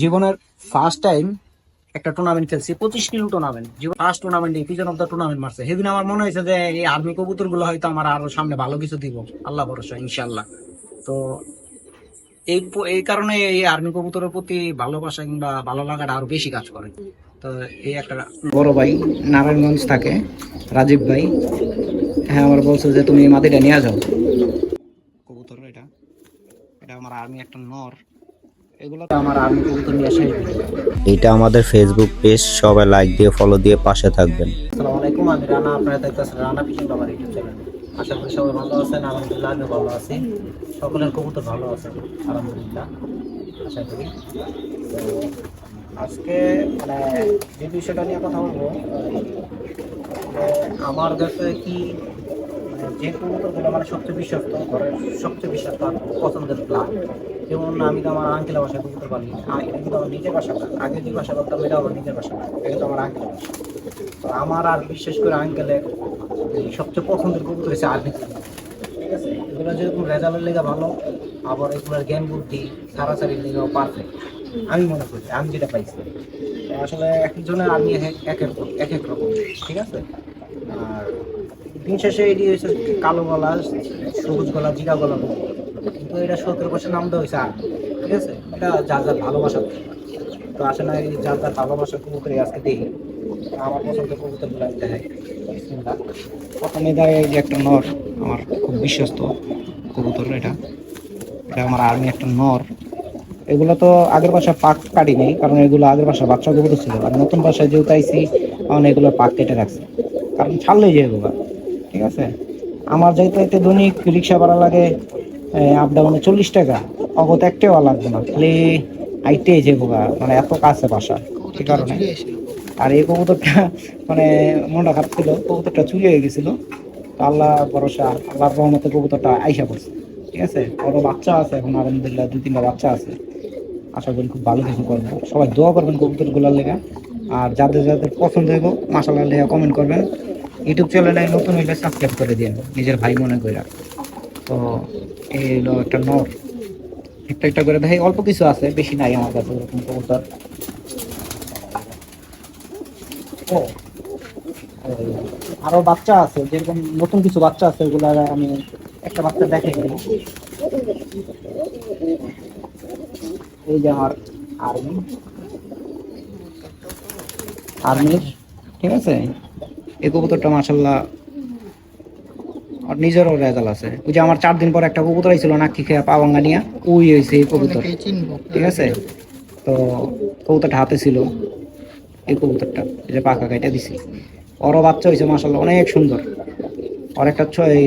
জীবনের first time একটা tournament খেলছি, পঁচিশ কিলো টুর্নামেন্ট জীবন ফার্স্ট টুর্নামেন্টে পিজন অফ দ্য টুর্নামেন্ট মারছে। সেদিন আমার মনে হয়েছে যে এই আর্মি কবুতরগুলো হয়তো আমার আরও সামনে ভালো কিছু দিব। আল্লাহ ভরসা ইনশাল্লাহ তো এই এই কারণে এই আর্মি কবুতরের প্রতি ভালোবাসা কিংবা ভালো লাগাটা আরও বেশি কাজ করে। তো এই একটা বড় ভাই নারায়ণগঞ্জ থাকে, রাজীব ভাই। হ্যাঁ আমার বলছে যে তুমি মাটিটা নিয়ে যাও। কবুতর এটা। এটা আমার আর্মি একটা নর। এগুলো আমার আর্মি কবুতর নিয়ে আসে এটা আমাদের ফেসবুক পেজ সবাই লাইক দিয়ে ফলো দিয়ে পাশে থাকবেন। আসসালামু আলাইকুম আমি রানা আপনারা দেখতেছেন রানা পিছন আমার ইউটিউব চ্যানেল আশা করি সবাই ভালো আছেন আলহামদুলিল্লাহ আমিও ভালো আছি। সকলের কবুতর ভালো আছে আলহামদুলিল্লাহ আশা করি। আজকে মানে যে বিষয়টা নিয়ে কথা বলব আমার কাছে কি মানে যে কবুতরগুলো মানে সবচেয়ে বিশ্বস্ত ঘরের সবচেয়ে বিশ্বস্ত পছন্দের প্লান যেমন আমি তো আমার আঙ্কেলের বাসায় কবুতর পালি এটা কিন্তু আমার নিজের বাসা না। আগে যে বাসা করতাম? এটা আমার নিজের না। এটা কিন্তু আমার আঙ্কেলের বাসা। তো আমার আর বিশেষ করে আঙ্কেলের সবচেয়ে পছন্দের কবুতর হচ্ছে আর্মি ঠিক আছে? এগুলো যেরকম রেজাল্টের লেগে ভালো, আবার এগুলোর জ্ঞান বুদ্ধি সারাসারির লেগেও পারফেক্ট আমি মনে করি, আমি যেটা পাইছি। আসলে এক একজনের আর্মি এক এক এক এক রকম। ঠিক আছে? আর দিন শেষে এটি হচ্ছে কালো গলা, সবুজ গলা জিরা গলা কিন্তু এটা সতেরো বছর নাম দেওয়া হয়েছে ঠিক আছে? এটা যার যার ভালোবাসা। তো আসলে এই যার যার ভালোবাসা কবুতরে আজকে দেখি। আমার পছন্দের কবুতরগুলো আমি দেখাই। প্রথমে এই যে একটা নর, আমার খুব বিশ্বস্ত কবুতর এটা। এটা আমার আর্মি একটা নর। এগুলো তো আগের বাসা পাক কাটি নেই, কারণ এগুলো আগের বাসা বাচ্চা কবুতর ছিল। আর নতুন বাসায় যেহেতু আইসি কারণ এগুলো পাক কেটে রাখছে। কারণ ছাড়লেই যায় এগুলো। ঠিক আছে? আমার যাইতে যাইতে দৈনিক রিক্সা ভাড়া লাগে আপ ডাউনে চল্লিশ টাকা। অগত একটাও লাগবে না। খালি আইটে যে বোগা মানে এত কাছে বাসা এই কারণে। আর এই কবুতরটা মানে মনটা খারাপ ছিল কবুতরটা চুরি হয়ে গেছিল। তো আল্লাহ ভরসা আল্লাহর রহমতে কবুতরটা আইসা পড়ছে। ঠিক আছে? বড় বাচ্চা আছে এখন আলহামদুলিল্লাহ দুই তিনটা বাচ্চা আছে। আশা করি খুব ভালো কিছু করব। সবাই দোয়া করবেন কবুতরগুলার লেগা। আর যাদের যাদের পছন্দ হইব মাসাল্লাহ লেগা কমেন্ট করবেন। ইউটিউব চ্যানেলে নতুন হইলে সাবস্ক্রাইব করে দিন নিজের ভাই মনে করে তো এই হলো একটা নর। একটা একটা করে ভাই অল্প কিছু আছে, বেশি নাই আমার কাছে, ওরকম কবুতর। আরও বাচ্চা আছে, যেরকম নতুন কিছু বাচ্চা আছে, ওগুলো আমি একটা বাচ্চা দেখে এই যে আমার আর্মি। আর্মির, ঠিক আছে? এই কবুতরটা মাসাল্লাহ নিজেরও রেজাল্ট আছে। ওই যে আমার চার দিন পর একটা কবুতর আইছিল নাকি খেয়ে পাওয়াঙ্গা নিয়ে ওই হয়েছে এই কবুতর। ঠিক আছে? তো কবুতরটা হাতে ছিল এই কবুতরটা যে পাকা কাইটা দিছি। ওরও বাচ্চা হয়েছে মাসাল্লাহ অনেক সুন্দর। আর একটা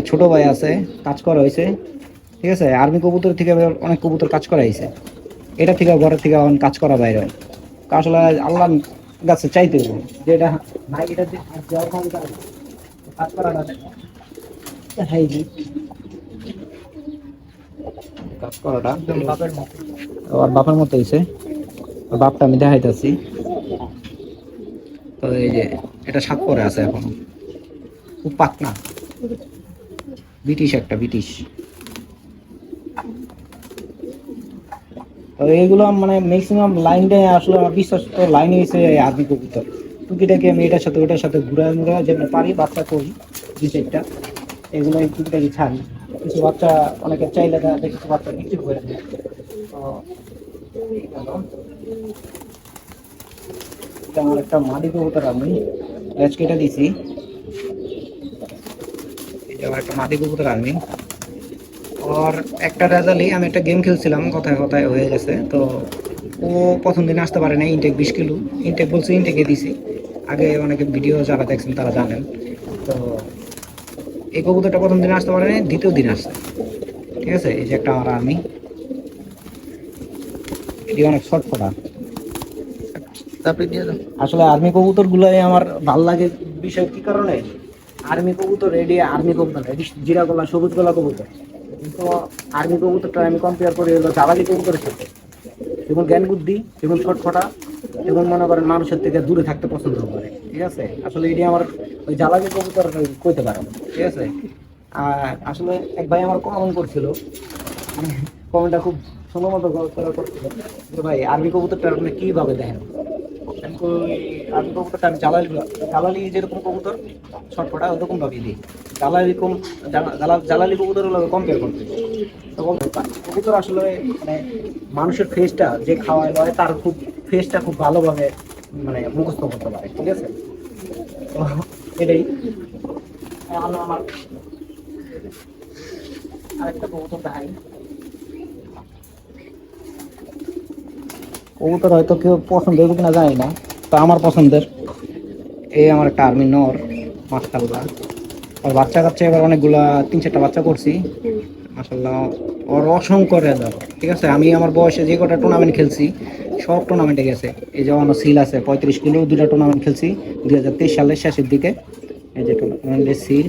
ছোট ভাই আছে কাজ করা হয়েছে ঠিক আছে? আর্মি কবুতর থেকে অনেক কবুতর কাজ করা হয়েছে এটা থেকে ঘরের থেকে কাজ করা বাইরে আসলে আল্লাহ গাছে চাইতে হবে। যে এটা নাই এটা দিয়ে আর দেওয়ার কোনো কাজ করাটা বাপের মতো। ওর বাপের মতো হয়েছে। বাপটা আমি দেখাইতেছি। তো এই যে এটা সাত পরে আছে এখন। খুব পাকনা ব্রিটিশ একটা ব্রিটিশ। তো এইগুলো মানে ম্যাক্সিমাম লাইন দেয় আসলে আমার বিশ্বাস তো লাইন হয়েছে আর্মি কবুতর। টুকিটাকে আমি এটার সাথে ওটার সাথে ঘুরায় মুড়া যেমন পারি, বাচ্চা করি, দুই চারটা। এগুলো টুকিটাকি ছাড়ি। কিছু বাচ্চা অনেকে চাইলে দেখা কিছু বাচ্চা বিক্রি করে দেয় আমার একটা মাদি কবুতর আমি লেজ দিছি। এটা আমার একটা মাদি কবুতর আমি। আর একটা রেজাল্টই আমি একটা গেম খেলছিলাম কথায় কথায় হয়ে গেছে। তো ও প্রথম দিন আসতে পারে না ইনটেক বিশ কিলো। ইনটেক বলছে ইনটেকে দিছি। আগে অনেকে ভিডিও যারা দেখছেন তারা জানেন। তো এই কবুতরটা প্রথম দিন আসতে পারে না দ্বিতীয় দিন আসছে। ঠিক আছে? এই যে একটা আমার আর্মি। এটি অনেক শর্ট ফোটা তারপরে আসলে আর্মি কবুতর গুলাই আমার ভালো লাগে বিষয় কি কারণে? আর্মি কবুতর রেডি আর্মি কবুতর রেডি জিরা গলা সবুজ গলা কবুতর। কিন্তু আর্মি কবুতরটা আমি কম্পেয়ার করি হলো জাবালি কবুতরের সাথে। যেমন জ্ঞান বুদ্ধি যেমন ছটফটা, এবং মনে করেন মানুষের থেকে দূরে থাকতে পছন্দ করে। ঠিক আছে? আসলে এটি আমার ওই জ্বালানি কবুতর কইতে পারে ঠিক আছে? আর আসলে এক ভাই আমার কমেন্ট করছিল। কমেন্টটা খুব ষোলো মতো গল্প করছিল যে ভাই, আরবি কবুতরটা আপনি কীভাবে দেখেন? আমি কই, আরবি কবুতরটা আমি জালালি জালালি যেরকম কবুতর ছটফটা ওরকম ভাবেই দিই। জালালি কম জালালি কবুতর হলো কম্পেয়ার করতে। তো কবুতর আসলে মানে মানুষের ফেসটা যে খাওয়ায় লয় তার খুব ফেসটা খুব ভালোভাবে মানে মুখস্থ করতে পারে ঠিক আছে? তো এটাই। আমার আরেকটা কবুতর দেখাই। কবুতর হয়তো কেউ পছন্দ হবে কিনা জানি না। তো আমার পছন্দের। এই আমার একটা আর্মি নর মাসাল্লাহ আর বাচ্চা কাচ্চা এবার অনেকগুলা তিন চারটা বাচ্চা করছি। মাসাল্লাহ ওর অসংখ্য রেজাল্ট, ঠিক আছে? আমি আমার বয়সে যে কটা টুর্নামেন্ট খেলছি, সব টুর্নামেন্টে গেছে। এই যেমন সিল আছে, পঁয়ত্রিশ কিলো দুটা টুর্নামেন্ট খেলছি, দুই হাজার তেইশ সালের শেষের দিকে। এই যে টুর্নামেন্টের সিল,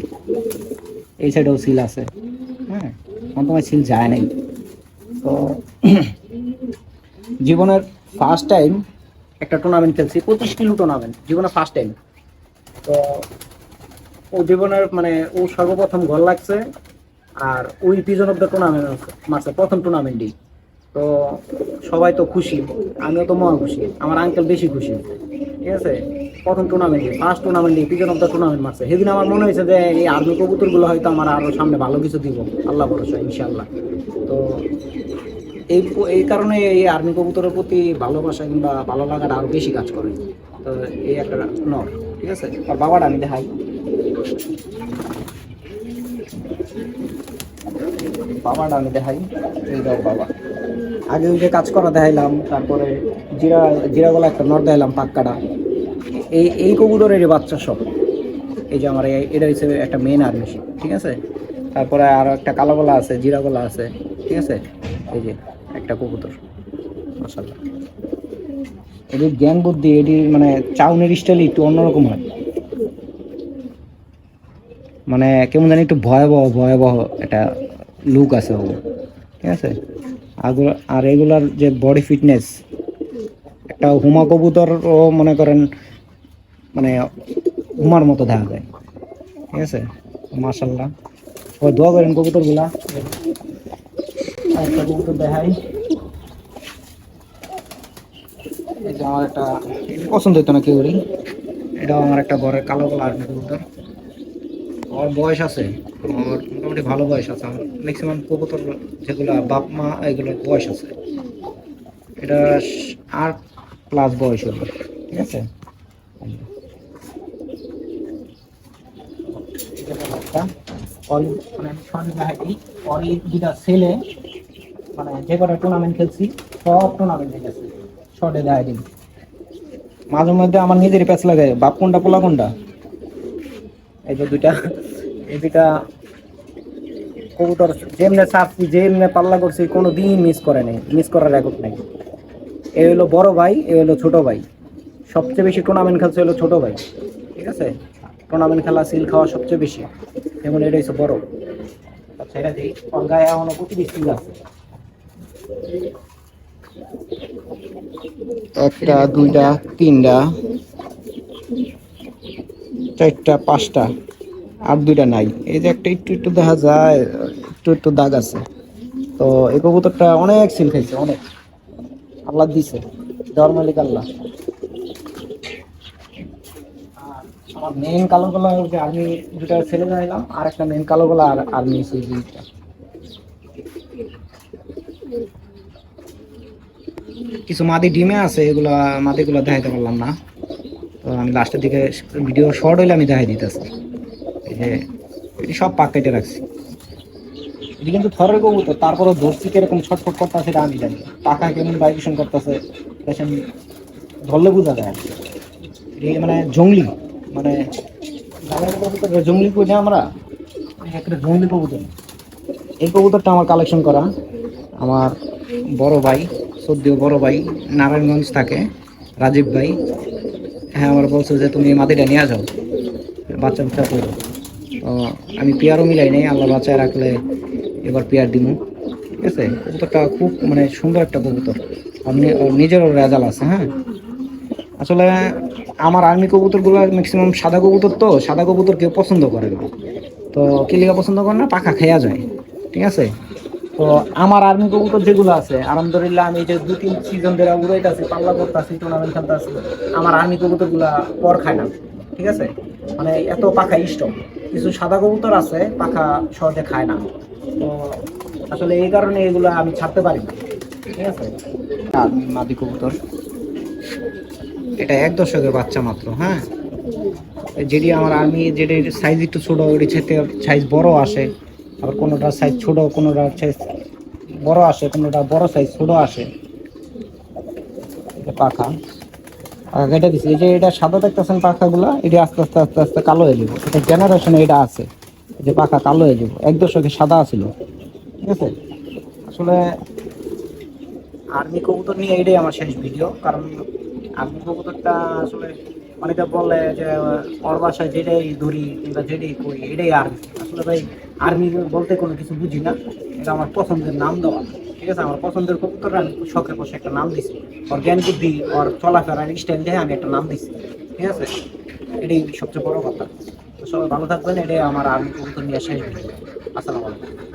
এই সাইডেও সিল আছে। হ্যাঁ তোমার সিল যায় নাই। তো, জীবনের ফার্স্ট টাইম একটা টুর্নামেন্ট খেলছি পঁচিশ কিলো টুর্নামেন্ট জীবনের ফার্স্ট টাইম তো ও জীবনের মানে ও সর্বপ্রথম গোল লাগছে, আর ওই পিজন অফ দ্য টুর্নামেন্ট মারছে, প্রথম টুর্নামেন্টই তো সবাই তো খুশি, আমিও তো মহা খুশি, আমার আঙ্কেল বেশি খুশি। ঠিক আছে? প্রথম টুর্নামেন্টে ফার্স্ট টুর্নামেন্টে পিজন অফ দ্য টুর্নামেন্ট মারছে। সেদিন আমার মনে হয়েছে যে এই আর্মি কবুতরগুলো হয়তো আমার আরও সামনে ভালো কিছু দিব, আল্লাহ ভরসা ইনশাল্লাহ তো এই এই কারণে এই আর্মি কবুতরের প্রতি ভালোবাসা কিংবা ভালো লাগাটা আরও বেশি কাজ করে। তো এই একটা নর, ঠিক আছে? আর বাবাটা আমি দেখাই। বাবাটা আমি দেখাই। এই দাও বাবা। আগে ওই যে কাজ করা দেখাইলাম, তারপরে জিরা জিরা গলা একটা নর দেখাইলাম পাক্কাটা এই এই কবুতরের বাচ্চা সব। এই যে আমার এটা হচ্ছে একটা মেন আর্মি, ঠিক আছে? তারপরে আরও একটা কালো গলা আছে, জিরা গলা আছে, ঠিক আছে? এই যে একটা কবুতর এটির জ্ঞান বুদ্ধি এটির মানে চাউনের স্টাইল একটু অন্যরকম হয়। মানে কেমন জানি একটু ভয়াবহ ভয়াবহ একটা লুক আছে ওর ঠিক আছে? আর এগুলার যে বডি ফিটনেস একটা হুমা কবুতর ও মনে করেন মানে হুমার মতো দেখা যায়। ঠিক আছে? সবাই দোয়া করেন কবুতরগুলা। একটা কবুতর দেখাই। এই আমার একটা পছন্দ হতো না কেউরই এটাও আমার একটা ঘরের কালো কালো আর্মি কবুতর ওর বয়স আছে ওর মোটামুটি ভালো বয়স আছে। আমার ম্যাক্সিমাম কবুতর যেগুলো বাপ মা এগুলোর বয়স আছে। এটা আট প্লাস বয়স হবে ঠিক আছে? অল মানে সন দেখাই ওর এই দুটা ছেলে মানে যে কটা টুর্নামেন্ট খেলছি, সব টুর্নামেন্টে গেছে। শর্টে দেখাই দিন মাঝে মধ্যে আমার নিজেরই প্যাচ লাগে বাপ কোনটা, পোলা কোনটা? এই যে দুইটা, এই দুইটা কবুতর যেমনে চাপছি যেমনে পাল্লা করছি কোনো দিন মিস করে নাই মিস করার রেকর্ড নাই। এ হলো বড় ভাই, এ হলো ছোট ভাই। সবচেয়ে বেশি টুর্নামেন্ট খেলছে হলো ছোট ভাই, ঠিক আছে? টুর্নামেন্ট খেলা সিল খাওয়া সবচেয়ে বেশি। যেমন এটা হচ্ছে বড়। আচ্ছা এটা দিই। গায়ে এখনও প্রতিটি সিল আছে। একটা, দুইটা, তিনটা, চারটা, পাঁচটা, আর দুইটা নাই। এই যে একটা একটু একটু দেখা যায়, একটু একটু দাগ আছে। তো এই কবুতরটা অনেক সিল খাইছে, অনেক। আল্লাহ দিছে, দেওয়ার মালিক আল্লাহ। আমার মেন কালো গলা আমি দুটা ছেলে জানাইলাম আর একটা মেন কালো গলা আর আর্মি সেই জিনিসটা কিছু মাদি ডিমে আছে, এগুলা মাদিগুলো দেখাইতে পারলাম না। তো আমি লাস্টের দিকে ভিডিও শর্ট হইলে আমি দেখাই দিতেছি। এই এটি সব পাক কেটে রাখছি। এটি কিন্তু থরের কবুতর তারপরে ধরছি কীরকম ছটফট করতেছে সেটা আমি জানি পাখা কেমন ভাইব্রেশন করতেছে পেছন ধরলে বোঝা যায়। এটি মানে জঙ্গলি মানে জঙ্গলি না আমরা? একটা জঙ্গলি কবুতর। এই কবুতরটা আমার কালেকশন করা, আমার বড় ভাই। সদ্যীয় বড় ভাই নারায়ণগঞ্জ থাকে, রাজীব ভাই। হ্যাঁ আমার বলছো যে তুমি মাটিটা নিয়ে যাও, বাচ্চা বাচ্চা করো। তো আমি পেয়ারও মিলাই নাই, আল্লাহ বাচ্চায় রাখলে এবার পেয়ার দিমু। ঠিক আছে? কবুতরটা খুব মানে সুন্দর একটা কবুতর। আর নি- ওর নিজেরও রেজাল আছে হ্যাঁ? আসলে আমার আর্মি কবুতরগুলো ম্যাক্সিমাম সাদা কবুতর তো, সাদা কবুতর কেউ পছন্দ করে না। তো কিলিকা পছন্দ করে না, পাখা খেয়া যায়। ঠিক আছে? তো আমার আর্মি কবুতর যেগুলো আছে, আলহামদুলিল্লাহ আমি যে দু তিন সিজন ধরে উড়াইতেছি, পাল্লা করতেছি টুর্নামেন্ট খেলতেছি, আমার আর্মি কবুতরগুলা পর খায় না, ঠিক আছে? মানে এত পাখা স্টক কিছু সাদা কবুতর আছে, পাখা সহজে খায় না। তো আসলে এই কারণে এগুলো আমি ছাড়তে পারি না, ঠিক আছে? মাদি কবুতর। এটা এক দশকের বাচ্চা মাত্র হ্যাঁ? যেটি আমার আর্মি যেটি সাইজ একটু ছোট ওটি সাইজ বড় আসে। আবার কোনোটার সাইজ ছোট কোনোটার সাইজ বড় আসে, কোনোটা বড় সাইজ ছোট আসে। এটা পাখা। কেটে দিচ্ছি এই যে এটা সাদা দেখতেছেন পাখাগুলো, এটা আস্তে আস্তে আস্তে আস্তে কালো হয়ে যাবে। এটা জেনারেশনে এটা আছে। যে পাখা কালো হয়ে যাবে। এক দশকে সাদা ছিল। ঠিক আছে? আসলে আর্মি কবুতর নিয়ে এটাই আমার শেষ ভিডিও কারণ আর্মি কবুতরটা আসলে অনেকে বলে যে, ওর বাসায় যেটাই ধরি কিংবা যেটাই করি, এটাই আর্মি আসলে ভাই আর্মি বলতে কোনো কিছু বুঝি না, এটা আমার পছন্দের নাম দেওয়া। ঠিক আছে? আমার পছন্দের কবুতর আমি শখে বসে একটা নাম দিছি। ওর জ্ঞান বুদ্ধি, ওর চলাফেরার স্টাইল দেখে আমি একটা নাম দিছি। ঠিক আছে? এটাই সবচেয়ে বড় কথা। সবাই ভালো থাকবেন, এটাই আমার আর্মি কবুতর নিয়ে শেষ আসসালামু আলাইকুম।